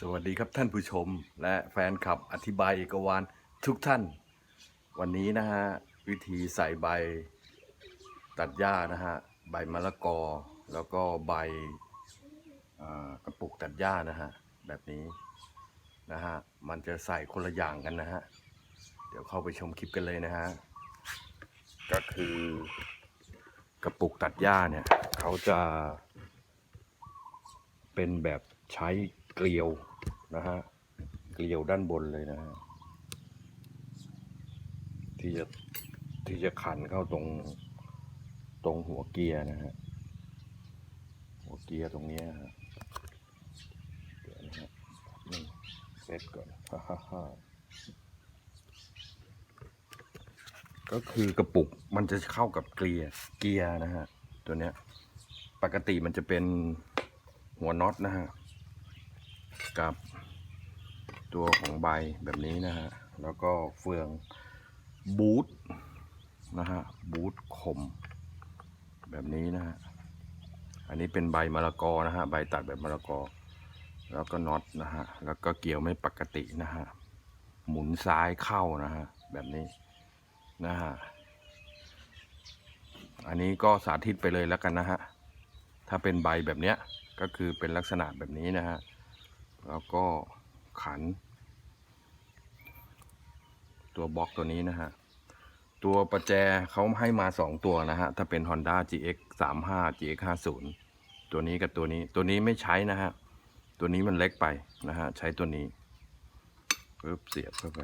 สวัสดีครับท่านผู้ชมและแฟนคลับอธิบายเอกวานทุกท่าน วันนี้นะฮะ วิธีใส่ใบตัดหญ้านะฮะ ใบมะละกอ แล้วก็ใบกระปุกตัดหญ้านะฮะ แบบนี้นะฮะ มันจะใส่คนละอย่างกันนะฮะ เดี๋ยวเข้าไปชมคลิปกันเลยนะฮะ ก็คือกระปุกตัดหญ้าเนี่ย เขาจะเป็นแบบใช้ เกลียวนะฮะ เกลียวด้านบนเลยนะฮะ ที่จะที่จะขันเข้าตรงตรงหัวเกียร์นะฮะ หัวเกียร์ตรงเนี้ยฮะเดี๋ยวนะฮะนี่เซตก่อนฮ่าฮ่าฮ่าก็คือกระปุกมันจะเข้ากับเกียร์เกียร์นะฮะ ตัวเนี้ย ปกติมันจะเป็นหัวน็อตนะฮะ กับตัวของใบแบบนี้นะฮะ แล้วก็เฟืองบูทนะฮะ บูทคม แบบนี้นะฮะ อันนี้เป็นใบมะละกอนะฮะ ใบตัดแบบมะละกอ แล้วก็น็อตนะฮะ แล้วก็เกี่ยวไม่ปกตินะฮะ หมุนซ้ายเข้านะฮะ แบบนี้นะฮะ อันนี้ก็สาธิตไปเลยแล้วกันนะฮะ ถ้าเป็นใบแบบเนี้ย ก็คือเป็นลักษณะแบบนี้นะฮะ แล้วก็ขัน ตัวบล็อกตัวนี้นะฮะ ตัวประแจเขาให้มาสองตัวนะฮะ ถ้าเป็น Honda GX 35 GX 50ตัวนี้กับตัวนี้ ตัวนี้ไม่ใช้นะฮะ ตัวนี้มันเล็กไปนะฮะ ใช้ตัวนี้ปึ๊บเสียบเข้าไป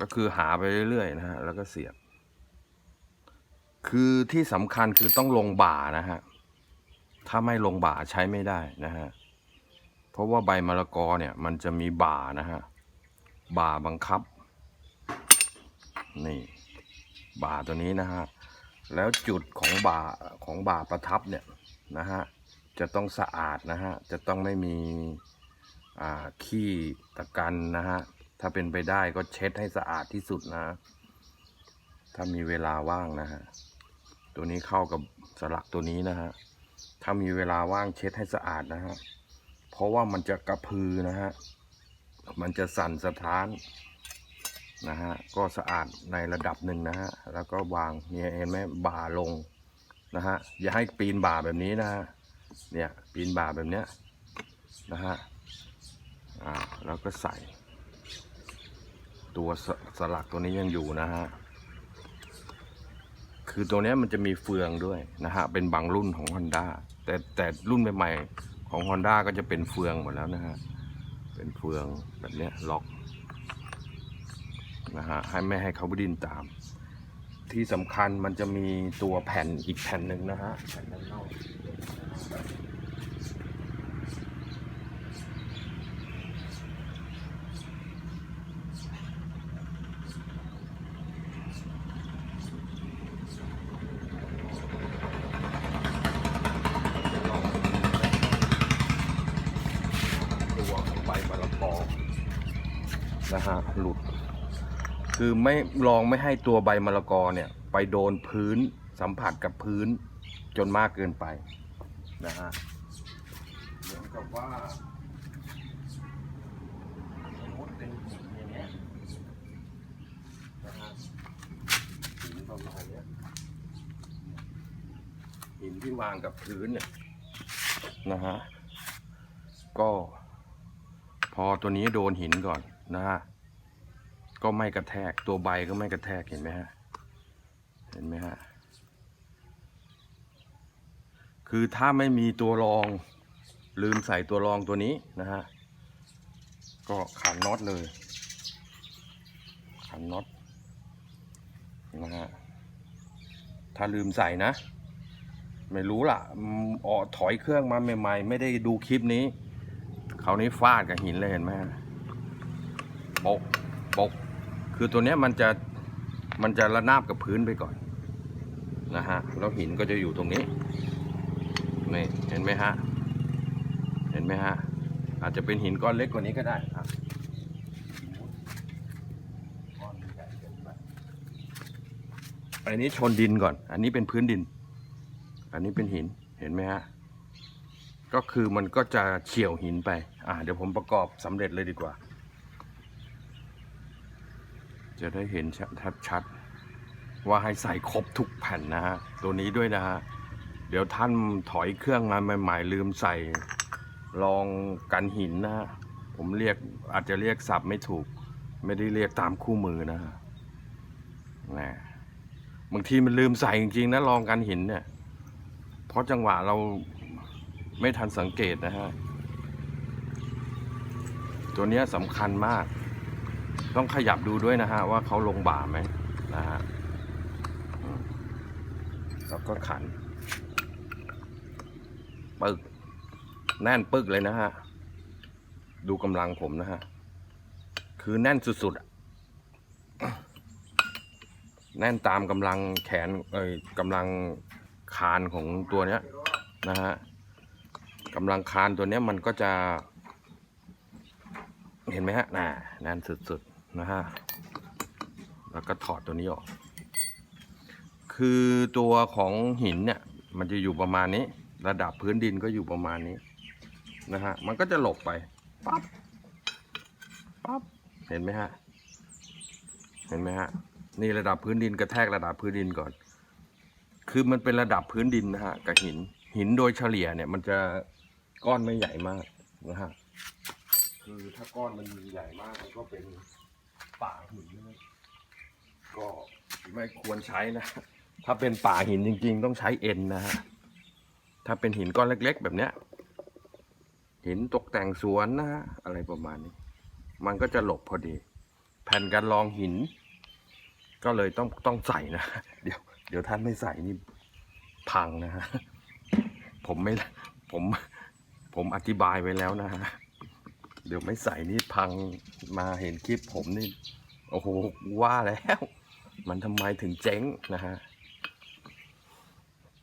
ก็คือหาไปเรื่อยๆนะฮะ แล้วก็เสียบ คือที่สำคัญคือต้องลงบ่านะฮะ ถ้าไม่ลงบ่าใช้ไม่ได้นะฮะ ราะว่าใบมะละกอเนี่ยมันจะมีบ่านะฮะบ่าบังคับ นี่บ่าตัวนี้นะฮะแล้วจุดของบ่าของบ่าประทับเนี่ยนะฮะจะต้องสะอาดนะฮะจะต้องไม่มีขี้ตะกันนะฮะถ้าเป็นไปได้ก็เช็ดให้สะอาดที่สุดนะ ถ้ามีเวลาว่างนะฮะตัวนี้เข้ากับสลักตัวนี้นะฮะถ้ามีเวลาว่างเช็ดให้สะอาดนะฮะ เพราะว่ามันจะกระพือนะฮะ มันจะสั่นสะท้านนะฮะ ก็สะอาดในระดับหนึ่งนะฮะ แล้วก็วางเนี่ยเห็นไหมบ่าลงนะฮะ อย่าให้ปีนบ่าแบบนี้นะฮะ เนี่ยปีนบ่าแบบเนี้ยนะฮะ อ่า แล้วก็ใส่ ตัวสสลักตัวนี้ยังอยู่นะฮะ คือตัวนี้มันจะมีเฟืองด้วยนะฮะ เป็นบางรุ่นของ Honda แต่แต่รุ่นใหม่ๆ ของ Honda ก็จะเป็นเฟืองหมดแล้วนะฮะ เป็นเฟืองแบบนี้ล็อกนะฮะให้ไม่ให้เขาดิ้นตาม ที่สำคัญมันจะมีตัวแผ่นอีกแผ่นหนึ่งนะฮะแผ่นด้านนอกตัวของใบมะละกอนะฮะ หลุด คือไม่ลองไม่ให้ตัวใบมะละกอเนี่ย ไปโดนพื้นสัมผัสกับพื้นจนมากเกินไปนะฮะเหมือนกับว่าสมมติเป็นหินอย่างเงี้ยนะฮะหินประมาณเนี้ยหินที่วางกับพื้นเนี่ยนะฮะก็พอตัวนี้โดนหินก่อนนะฮะ ก็ไม่กระแทกตัวใบก็ไม่กระแทกเห็นไหมฮะ เห็นไหมฮะ คือถ้าไม่มีตัวรอง ลืมใส่ตัวรองตัวนี้นะฮะ ก็ขันน็อตเลย ขันน็อตนะฮะ ถ้าลืมใส่นะ ไม่รู้ล่ะออถอยเครื่องมาใหม่ ๆ ไม่ได้ดูคลิปนี้ เขาวนี้ฟาดกับหินเลยเห็นไหมฮะโปกโปก คือตัวนี้มันจะมันจะระนาบกับพื้นไปก่อนนะฮะแล้วหินก็จะอยู่ตรงนี้นี่เห็นไหมฮะเห็นไหมฮะอาจจะเป็นหินก้อนเล็กกว่านี้ก็ได้ครับอันนี้ชนดินก่อน อันนี้เป็นพื้นดิน อันนี้เป็นหินเห็นไหมฮะก็คือมันก็จะเฉี่ยวหินไป อ่าเดี๋ยวผมประกอบสำเร็จเลยดีกว่า จะได้เห็นชัดชัดๆว่าให้ใส่ครบทุกแผ่นนะฮะ ตัวนี้ด้วยนะฮะ เดี๋ยวท่านถอยเครื่องมาใหม่ๆลืมใส่รองกันหินนะฮะ ผมเรียกอาจจะเรียกศัพท์ไม่ถูก ไม่ได้เรียกตามคู่มือนะฮะนะบางทีมันลืมใส่จริงๆนะรองกันหินเนี่ย เพราะจังหวะเราไม่ทันสังเกตนะฮะ ตัวนี้สำคัญมาก ต้องขยับดูด้วยนะฮะว่าเขาลงบ่าไหมนะฮะแล้วก็ขัน ปึก แน่นปึกเลยนะฮะ ดูกำลังผมนะฮะ คือแน่นสุดๆ แน่นตามกำลังแขน เอ้ยกำลังคานของตัวเนี้ยนะฮะกำลังคานตัวเนี้ยมันก็จะ เห็นไหมฮะน่ะแน่นสุดๆ นะฮะ แล้วก็ถอดตัวนี้ออก คือตัวของหินเนี่ย มันจะอยู่ประมาณนี้ ระดับพื้นดินก็อยู่ประมาณนี้นะฮะ มันก็จะหลบไป ปั๊บ ปั๊บ เห็นไหมฮะ เห็นไหมฮะ นี่ระดับพื้นดินกระแทกระดับพื้นดินก่อน คือมันเป็นระดับพื้นดินนะฮะกับหิน หินโดยเฉลี่ยเนี่ยมันจะก้อนไม่ใหญ่มากนะฮะ คือถ้าก้อนมันใหญ่มากมันก็เป็น ป่าหินนะก็ไม่ควรใช้นะ ถ้าเป็นป่าหินจริง ๆ ต้องใช้เอ็นนะฮะ ถ้าเป็นหินก้อนเล็ก ๆ แบบเนี้ย หินตกแต่งสวนนะฮะอะไรประมาณนี้ มันก็จะหลบพอดี แผ่นกันรองหิน ก็เลยต้องต้องใส่นะ เดี๋ยว เดี๋ยวท่านไม่ใส่นี่พังนะฮะ ผมไม่ ผม ผมอธิบายไว้แล้วนะฮะ เดี๋ยวไม่ใส่นี่พังมาเห็นคลิปผมนี่ โอ้โหว่าแล้ว มันทำไมถึงเจ๊งนะฮะ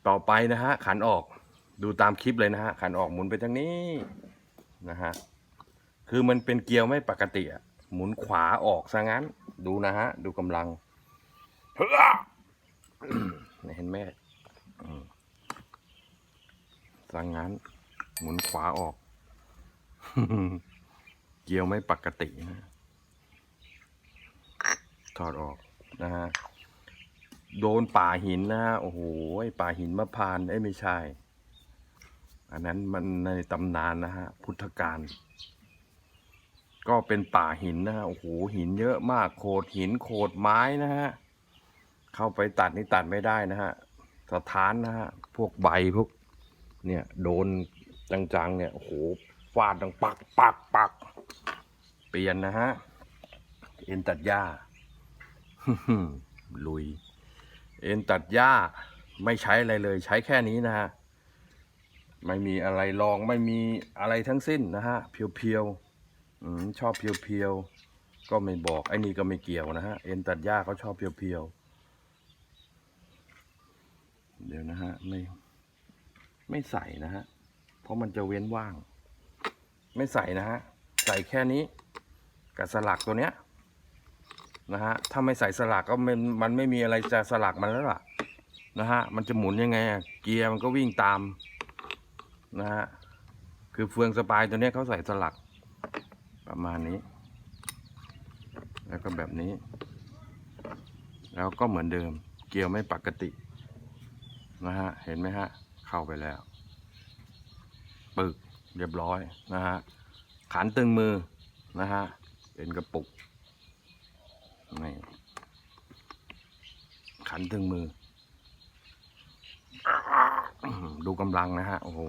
ต่อไปนะฮะ ขันออกดูตามคลิปเลยนะฮะ ขันออกหมุนไปทางนี้นะฮะ คือมันเป็นเกียร์ไม่ปกติอะหมุนขวาออกซะงั้น ดูนะฮะ ดูกำลังเห็นไหมอืมซะงั้น หมุนขวาออก เกียวไม่ปกตินะถอดออกนะฮะ โดนป่าหินนะฮะ โอ้โหป่าหินมะพร้านเอ้ไม่ใช่ อันนั้นมันในตำนานนะฮะ พุทธการก็เป็นป่าหินนะฮะ โอ้โห หินเยอะมาก โขดหิน โขดไม้นะฮะ เข้าไปตัดนี่ตัดไม่ได้นะฮะ สถานนะฮะ พวกใบพวก เนี่ย โดนจังๆ เนี่ย โอ้โห ฟาดดังปักปักปัก ปลี่ยนนะฮะ เอ็นตัดหญ้าลุย เอ็นตัดหญ้า ไม่ใช้อะไรเลย ใช้แค่นี้นะฮะ ไม่มีอะไรลองไม่มีอะไรทั้งสิ้นนะฮะ เพียวๆชอบเพียวๆ ก็ไม่บอก ไอ้นี่ก็ไม่เกี่ยวนะฮะ เอ็นตัดหญ้าเขาชอบเพียวๆ เดี๋ยวนะฮะ ไม่ไม่ใส่นะฮะ เพราะมันจะเว้นว่าง ไม่ใส่นะฮะ ใส่แค่นี้ กับสลักตัวเนี้ยนะฮะถ้าไม่ใส่สลักก็มันมันไม่มีอะไรจะสลักมันแล้วล่ะนะฮะมันจะหมุนยังไงอะเกียร์มันก็วิ่งตามนะฮะคือเฟืองสปายตัวเนี้ยเขาใส่สลักประมาณนี้ แล้วก็แบบนี้ แล้วก็เหมือนเดิม เกียร์ไม่ปกตินะฮะเห็นไหมฮะเข้าไปแล้ว ปึกเรียบร้อยนะฮะขันตึงมือนะฮะ เป็นกระปุกนี่ขันตึงมือ ดูกำลังนะฮะ โอ้โห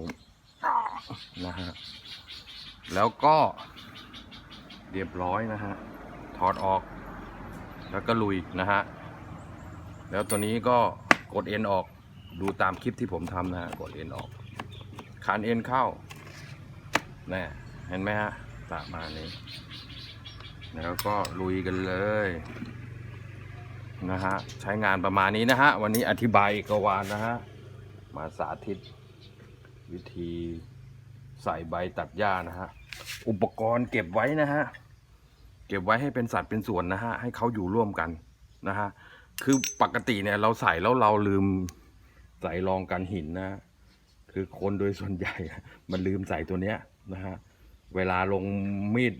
นะฮะ แล้วก็ เรียบร้อยนะฮะ ถอดออก แล้วก็ลุยนะฮะ แล้วตัวนี้ก็กดเอ็นออก ดูตามคลิปที่ผมทำนะฮะ กดเอ็นออก ขันเอ็นเข้าแน่เห็นไหมฮะประมาณนี้ แล้วก็ลุยกันเลยนะฮะใช้งานประมาณนี้นะฮะวันนี้อธิบายกวานนะฮะมาสาธิต วิธีใส่ใบตัดหญ้านะฮะอุปกรณ์เก็บไว้นะฮะเก็บไว้ให้เป็นสัตว์เป็นส่วนนะฮะให้เขาอยู่ร่วมกันนะฮะคือปกติเนี่ยเราใส่แล้วเราลืมใส่รองกันหินนะฮะคือคนโดยส่วนใหญ่ มันลืมใส่ตัวเนี้ยนะฮะเวลาลงมีด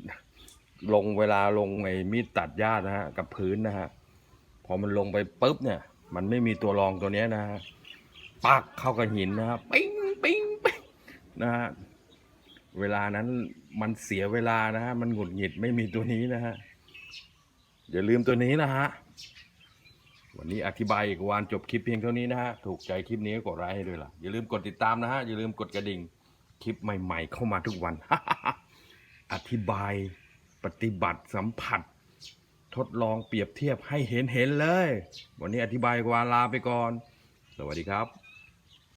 ลงเวลาลงไอ้มีดตัดหญ้านะฮะกับพื้นนะฮะพอมันลงไปปุ๊บเนี่ย มันไม่มีตัวรองตัวเนี้ยนะฮะปักเข้ากับหินนะครับปิ้งปิ้งปิ้งนะฮะเวลานั้นมันเสียเวลานะฮะมันหงุดหงิดไม่มีตัวนี้นะฮะอย่าลืมตัวนี้นะฮะวันนี้อธิบายอีกวันจบคลิปเพียงเท่านี้นะฮะถูกใจคลิปนี้ก็กดไลค์ให้ด้วยล่ะอย่าลืมกดติดตามนะฮะอย่าลืมกดกระดิ่งคลิปใหม่ ๆ เข้ามาทุกวัน อธิบาย ฏิบัติสัมผัส ทดลองเปรียบเทียบให้เห็นเห็นๆเลย วันนี้อธิบายกว่าลาไปก่อน สวัสดีครับ